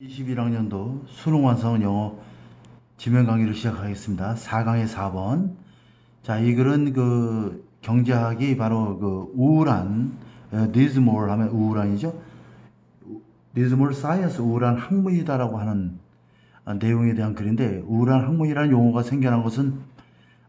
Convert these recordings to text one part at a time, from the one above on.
21학년도 수능 완성 영어 지면 강의를 시작하겠습니다. 4강의 4번. 자, 이 글은 그 경제학이 바로 그 우울한 디즈몰 하면 우울한이죠. 디즈몰 사이언스 우울한 학문이다라고 하는 아, 내용에 대한 글인데 우울한 학문이라는 용어가 생겨난 것은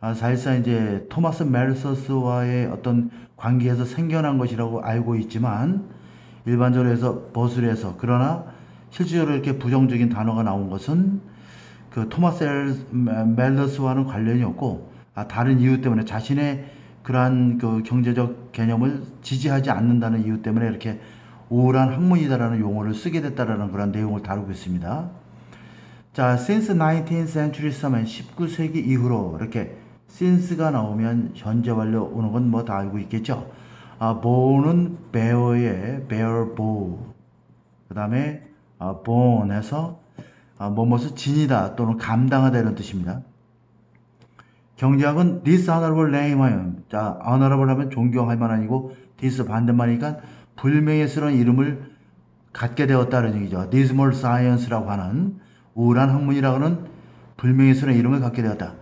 아, 사실상 이제 토마스 멜서스와의 어떤 관계에서 생겨난 것이라고 알고 있지만 일반적으로 해서 해서 그러나 실질적으로 이렇게 부정적인 단어가 나온 것은 그 토마스 엘- 멜러스와는 관련이 없고 아, 다른 이유 때문에 자신의 그러한 그 경제적 개념을 지지하지 않는다는 이유 때문에 이렇게 우울한 학문이다라는 용어를 쓰게 됐다라는 그런 내용을 다루고 있습니다. 자, since 19th century 서면 19세기 이후로 이렇게 since가 나오면 현재 완료 오는 건 뭐 다 알고 있겠죠. 아, bo는 bear의 bear bow. 그 다음에 아, born에서 아, 뭐뭐을 지니다 또는 감당하다 이런 뜻입니다. 경제학은 dishonorable name 하면 자, honorable 하면 존경할 만한이고 dis 반대말이니까 불명예스러운 이름을 갖게 되었다는 얘기죠. dismal science라고 하는 우울한 학문이라고는 불명예스러운 이름을 갖게 되었다.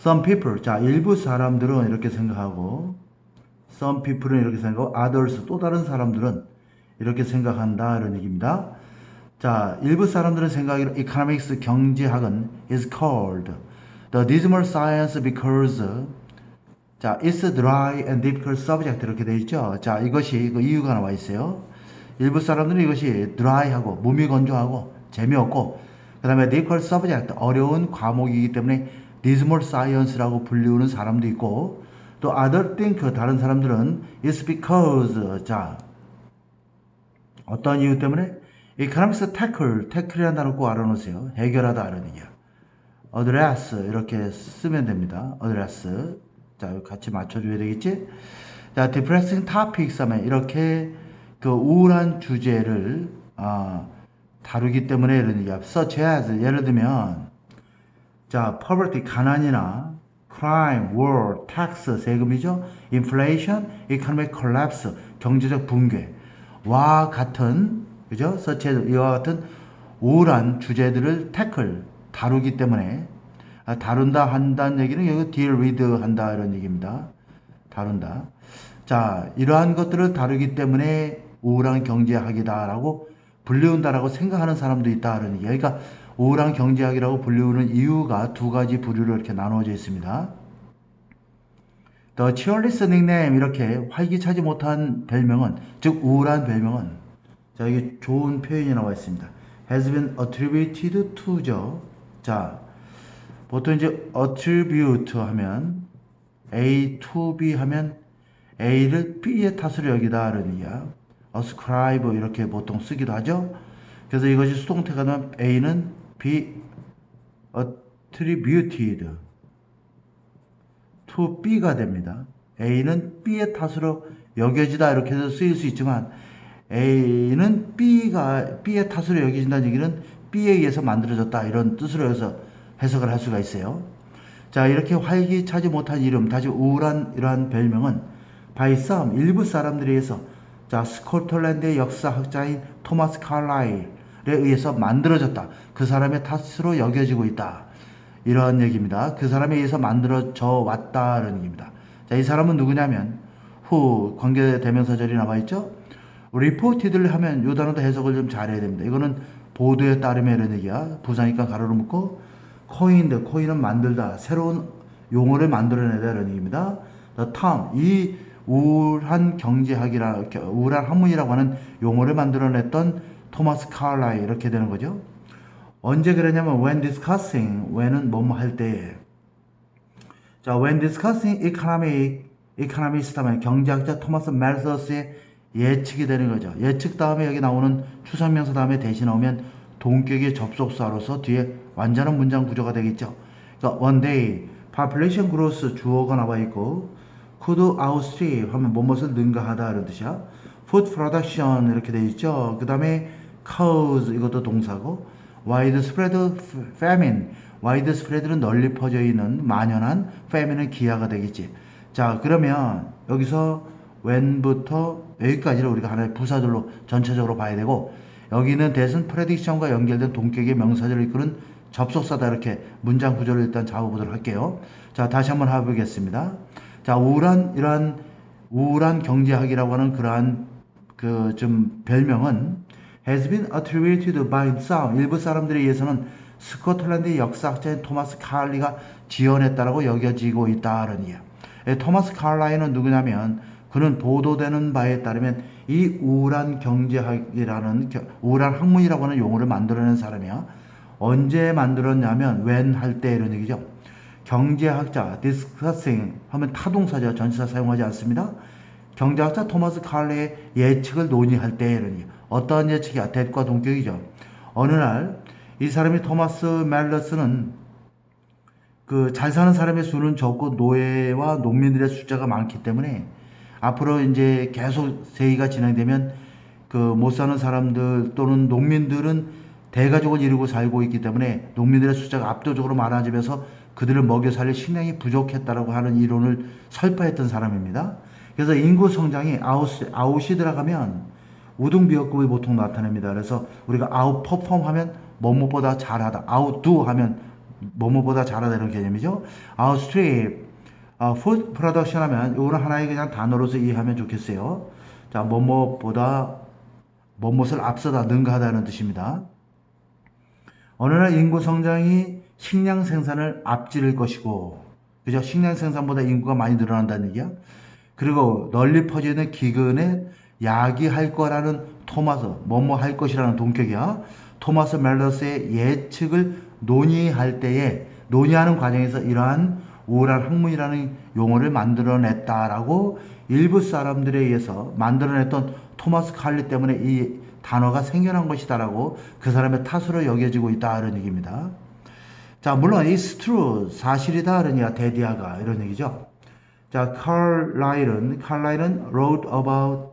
Some people, 자 일부 사람들은 이렇게 생각하고, some people은 이렇게 생각하고, others 또 다른 사람들은 이렇게 생각한다 이런 얘기입니다. 자 일부 사람들은 생각하기로 economics 경제학은 is called the dismal science because 자, it's dry and difficult subject 이렇게 되어 있죠. 자, 이것이 그 이유가 나와 있어요. 일부 사람들은 이것이 dry하고 무미건조하고 재미없고 그다음에 difficult subject 어려운 과목이기 때문에 dismal science라고 불리우는 사람도 있고 또 other think 다른 사람들은 it's because 자 어떤 이유 때문에 economics tackle tackle이라는 단어 꼭 알아놓으세요. 해결하다 이런 얘기야. address 이렇게 쓰면 됩니다. address 자 같이 맞춰줘야 되겠지? 자 depressing topics 하면 이렇게 그 우울한 주제를 아, 다루기 때문에 이런 얘기야. such as 예를 들면 자 poverty 가난이나 crime, war, tax 세금이죠. inflation, economic collapse 경제적 붕괴와 같은 그죠? as 이와 같은 우울한 주제들을 태클 다루기 때문에 아, 다룬다 한다는 얘기는 여기 deal 한다 이런 얘기입니다. 다룬다. 자, 이러한 것들을 다루기 때문에 우울한 경제학이다라고 불리운다라고 생각하는 사람도 있다 이런 얘기. 그러니까 우울한 경제학이라고 불리우는 이유가 두 가지 부류로 이렇게 나누어져 있습니다. The cheerless nickname 이렇게 활기차지 못한 별명은 즉 우울한 별명은 자 여기 좋은 표현이 나와 있습니다. has been attributed to죠. 자 보통 이제 attribute 하면 A to B 하면 A를 B의 탓으로 여기다 이런 얘기야. ascribe 이렇게 보통 쓰기도 하죠. 그래서 이것이 수동태가 되면 A는 be attributed to B가 됩니다. A는 B의 탓으로 여겨지다 이렇게 해서 쓰일 수 있지만 A는 B가 B의 탓으로 여겨진다는 얘기는 B에 의해서 만들어졌다 이런 뜻으로 해서 해석을 할 수가 있어요. 자 이렇게 활기차지 못한 이름 다시 우울한 이러한 별명은 by some 일부 사람들에 의해서 자 스코틀랜드의 역사학자인 토마스 칼라일에 의해서 만들어졌다. 그 사람의 탓으로 여겨지고 있다. 이러한 얘기입니다. 그 사람에 의해서 만들어져 왔다는 얘기입니다. 자, 이 사람은 누구냐면 후 관계대명사절이 나와 있죠. 리포티드를 하면 요 단어도 해석을 좀 잘해야 됩니다. 이거는 보도에 따르면 이런 얘기야. 부사니까 가로로 묶고 코인드 코인은 만들다 새로운 용어를 만들어내다 이런 얘기입니다. The 이 우울한 경제학이라 우울한 학문이라고 하는 용어를 만들어냈던 토마스 칼라이 이렇게 되는 거죠. 언제 그러냐면 when discussing when은 뭐뭐 할 때. 자, when discussing economic economist 하면 경제학자 토마스 멜서스의 예측이 되는 거죠. 예측 다음에 여기 나오는 추상명사 다음에 대신 나오면 동격의 접속사로서 뒤에 완전한 문장 구조가 되겠죠. 그러니까 one day population growth 주어가 나와 있고 could outstrip 하면 뭐뭇을 능가하다 이런 뜻이야. food production 이렇게 돼 있죠. 그 다음에 cause 이것도 동사고 widespread famine widespread는 널리 퍼져 있는 만연한 famine은 기하가 되겠지. 자 그러면 여기서 when부터 여기까지를 우리가 하나의 부사들로 전체적으로 봐야 되고 여기는 that은 프레딕션과 연결된 동격의 명사절을 이끄는 접속사다 이렇게 문장 구조를 일단 잡아보도록 할게요. 자 다시 한번 해보겠습니다. 자 우울한 이러한 우울한 경제학이라고 하는 그러한 그 좀 별명은 has been attributed by some 일부 사람들에 의해서는 스코틀랜드의 역사학자인 토마스 칼리가 지어냈다라고 여겨지고 있다는 이야. 예, 토마스 칼라이는 누구냐면 그는 보도되는 바에 따르면 이 우울한 경제학이라는 겨- 우울한 학문이라고 하는 용어를 만들어낸 사람이야. 언제 만들었냐면 when 할 때 이런 얘기죠. 경제학자 discussing 하면 타동사죠. 전치사 사용하지 않습니다. 경제학자 토마스 칼레의 예측을 논의할 때 이런 얘기. 어떠한 예측이야? 대과 동격이죠. 어느 날 이 사람이 토마스 멜러스는 그 잘 사는 사람의 수는 적고 노예와 농민들의 숫자가 많기 때문에 앞으로 이제 계속 세기가 진행되면 그 못 사는 사람들 또는 농민들은 대가족을 이루고 살고 있기 때문에 농민들의 숫자가 압도적으로 많아지면서 그들을 먹여 살릴 식량이 부족했다라고 하는 이론을 설파했던 사람입니다. 그래서 인구 성장이 아웃, 아웃이 들어가면 우등비어급이 보통 나타납니다. 그래서 우리가 아웃 퍼폼 하면 뭐뭐보다 잘하다. 아웃 두 하면 뭐뭐보다 잘하다 이런 개념이죠. 아웃 스트립 어, 푸드 프로덕션 하면 이거는 하나의 그냥 단어로서 이해하면 좋겠어요. 자, 뭐뭐보다 뭐뭇을 앞서다 능가하다는 뜻입니다. 어느 날 인구 성장이 식량 생산을 앞지를 것이고, 그죠? 식량 생산보다 인구가 많이 늘어난다는 얘기야. 그리고 널리 퍼지는 기근에 야기할 거라는 토마스, 뭐뭐 할 것이라는 동격이야. 토마스 멜러스의 예측을 논의할 때에, 논의하는 과정에서 이러한 우울한 학문이라는 용어를 만들어냈다라고 일부 사람들에 의해서 만들어냈던 토마스 칼리 때문에 이 단어가 생겨난 것이다라고 그 사람의 탓으로 여겨지고 있다 이런 얘기입니다. 자 물론 it's true 사실이다 그러니까 데디아가 이런 얘기죠. 자 칼라일은 칼라일은 wrote about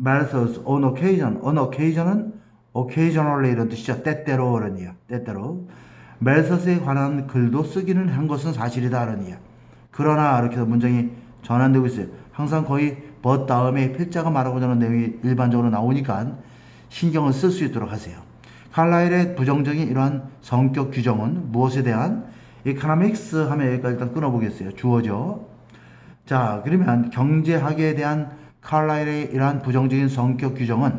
Malthus on occasion on occasion은 occasionally 이런 뜻이죠. 때때로 그러니까 때때로 멜서스에 관한 글도 쓰기는 한 것은 사실이다 그러니까 그러나 이렇게 문장이 전환되고 있어요. 항상 거의 but 다음에 필자가 말하고자 하는 내용이 일반적으로 나오니까 신경을 쓸 수 있도록 하세요. 칼라일의 부정적인 이러한 성격 규정은 무엇에 대한 economics 하면 여기까지 일단 끊어보겠어요. 주어죠. 자, 그러면 경제학에 대한 칼라일의 이러한 부정적인 성격 규정은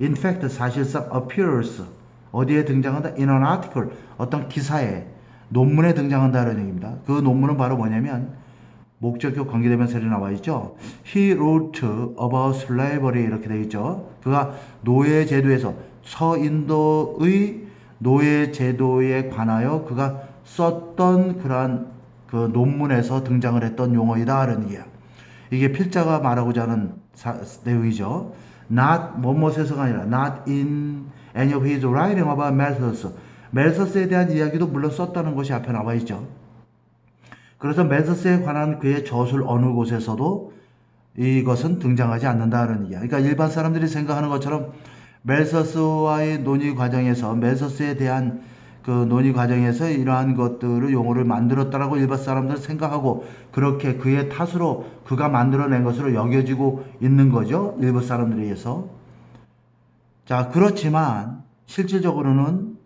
in fact 사실상 appears 어디에 등장한다? in an article 어떤 기사에 논문에 등장한다는 얘기입니다. 그 논문은 바로 뭐냐면 목적격 관계대명사로 나와 있죠. He wrote about slavery 이렇게 되어 있죠. 그가 노예 제도에서 서인도의 노예 제도에 관하여 그가 썼던 그러한 그 논문에서 등장을 했던 용어이다 라는 얘기야. 이게 필자가 말하고자 하는 사- 내용이죠. Not 뭐뭇에서가 아니라 not in any of his writing about Malthus. 멜서스에 대한 이야기도 물론 썼다는 것이 앞에 나와 있죠. 그래서 멜서스에 관한 그의 저술 어느 곳에서도 이것은 등장하지 않는다는 얘기야. 그러니까 일반 사람들이 생각하는 것처럼 멜서스와의 논의 과정에서 멜서스에 대한 그 논의 과정에서 이러한 것들을 용어를 만들었다라고 일반 사람들은 생각하고 그렇게 그의 탓으로 그가 만들어낸 것으로 여겨지고 있는 거죠. 일부 사람들에 의해서. 자, 그렇지만 실질적으로는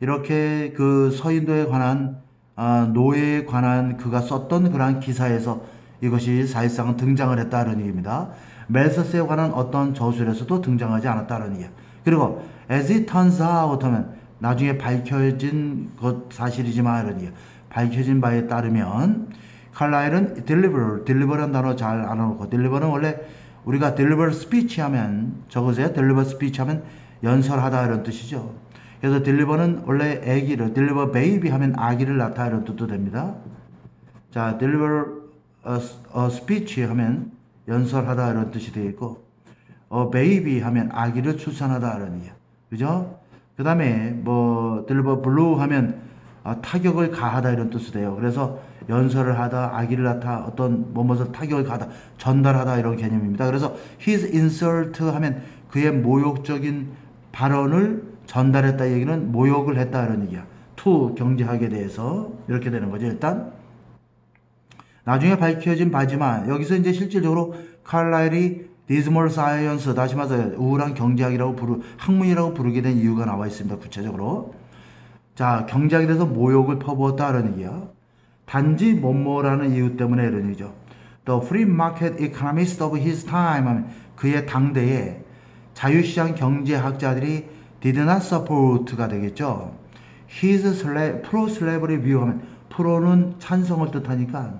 이렇게 그 서인도에 관한 아, 노예에 관한 그가 썼던 그러한 기사에서 이것이 사실상 등장을 했다는 얘기입니다. 멜서스에 관한 어떤 저술에서도 등장하지 않았다는 얘기야. 그리고 as it turns out 하면 나중에 밝혀진 것 사실이지만 이런 얘기야. 밝혀진 바에 따르면 칼라일은 deliver, deliver란 단어 잘 알아놓고 deliver는 원래 우리가 deliver speech 하면 적으세요. deliver speech 하면 연설하다 이런 뜻이죠. 그래서 deliver는 원래 아기를 deliver baby 하면 아기를 낳다 이런 뜻도 됩니다. 자, deliver a, a speech 하면 연설하다 이런 뜻이 되어 있고 어, baby 하면 아기를 출산하다 이런 의미야. 그죠? 그 다음에 뭐 deliver blue 하면 아, 타격을 가하다 이런 뜻이 돼요. 그래서 연설을 하다, 아기를 낳다, 어떤 뭐뭐서 타격을 가하다, 전달하다 이런 개념입니다. 그래서 his insult 하면 그의 모욕적인 발언을 전달했다 얘기는 모욕을 했다 이런 얘기야. to 경제학에 대해서 이렇게 되는 거죠. 일단 나중에 밝혀진 바지만 여기서 이제 실질적으로 칼라일이 dismal science 다시 말해서 우울한 경제학이라고 부르 학문이라고 부르게 된 이유가 나와 있습니다. 구체적으로 자 경제학에 대해서 모욕을 퍼부었다는 얘기야. 단지 뭐뭐라는 이유 때문에 이런 얘기죠. The free market economist of his time 그의 당대에 자유시장 경제학자들이 did not support가 되겠죠. His slave, pro-slavery view 하면 프로는 찬성을 뜻하니까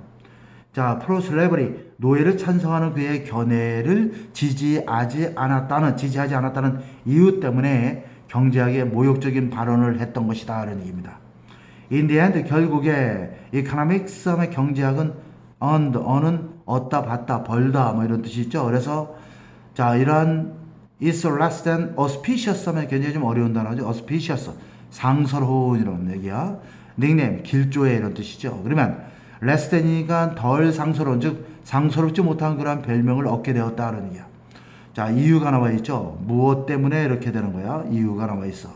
자 pro-slavery 노예를 찬성하는 그의 견해를 지지하지 않았다는 지지하지 않았다는 이유 때문에 경제학에 모욕적인 발언을 했던 것이다 라는 얘기입니다. In the end 결국에 economics의 경제학은 earned, earn은 얻다 받다 벌다 뭐 이런 뜻이 있죠. 그래서 자 이러한 is less than auspicious 하면 굉장히 좀 어려운 단어죠. auspicious 상서로운 이런 얘기야. 닉네임 길조의 이런 뜻이죠. 그러면 less than이니까 덜 상서로운 즉 상서롭지 못한 그런 별명을 얻게 되었다는 얘기야. 자 이유가 나와 있죠. 무엇 때문에 이렇게 되는 거야? 이유가 나와 있어.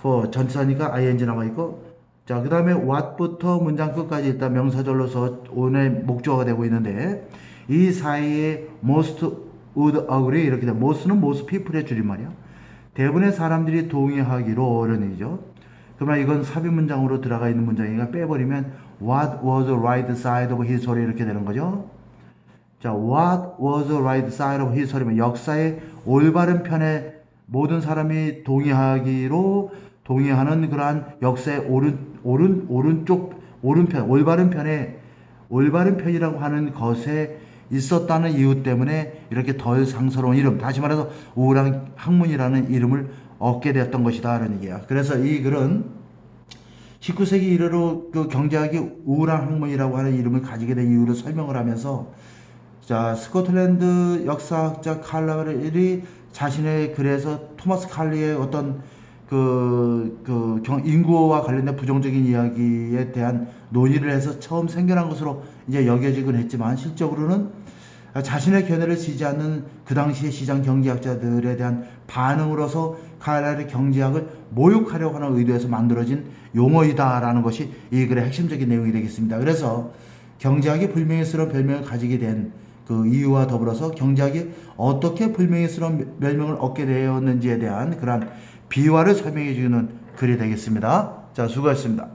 for 전치사니까 ing 나와 있고 자, 그 다음에 what부터 문장 끝까지 일단 명사절로서 오늘 목조가 되고 있는데 이 사이에 most would agree 이렇게 돼. most는 most people의 줄임말이야. 대부분의 사람들이 동의하기로 이런 얘기죠. 그러면 이건 삽입 문장으로 들어가 있는 문장이니까 빼버리면 what was the right side of history 이렇게 되는 거죠. 자, what was the right side of history면 역사의 올바른 편에 모든 사람이 동의하기로 동의하는 그러한 역사의 오른 오른 오른쪽 오른편 올바른 편에 올바른 편이라고 하는 것에 있었다는 이유 때문에 이렇게 덜 상스러운 이름 다시 말해서 우울한 학문이라는 이름을 얻게 되었던 것이다 라는 얘기야. 그래서 이 글은 19세기 이래로 그 경제학이 우울한 학문이라고 하는 이름을 가지게 된 이유를 설명을 하면서 자 스코틀랜드 역사학자 칼라벨이 자신의 글에서 토마스 칼리의 어떤 그, 그 경, 인구와 관련된 부정적인 이야기에 대한 논의를 해서 처음 생겨난 것으로 이제 여겨지곤 했지만 실적으로는 자신의 견해를 지지 않는 그 당시의 시장 경제학자들에 대한 반응으로서 칼날의 경제학을 모욕하려고 하는 의도에서 만들어진 용어이다라는 것이 이 글의 핵심적인 내용이 되겠습니다. 그래서 경제학이 불명예스러운 별명을 가지게 된 그 이유와 더불어서 경제학이 어떻게 불명예스러운 별명을 얻게 되었는지에 대한 그러한 비화를 설명해 주는 글이 되겠습니다. 자, 수고하셨습니다.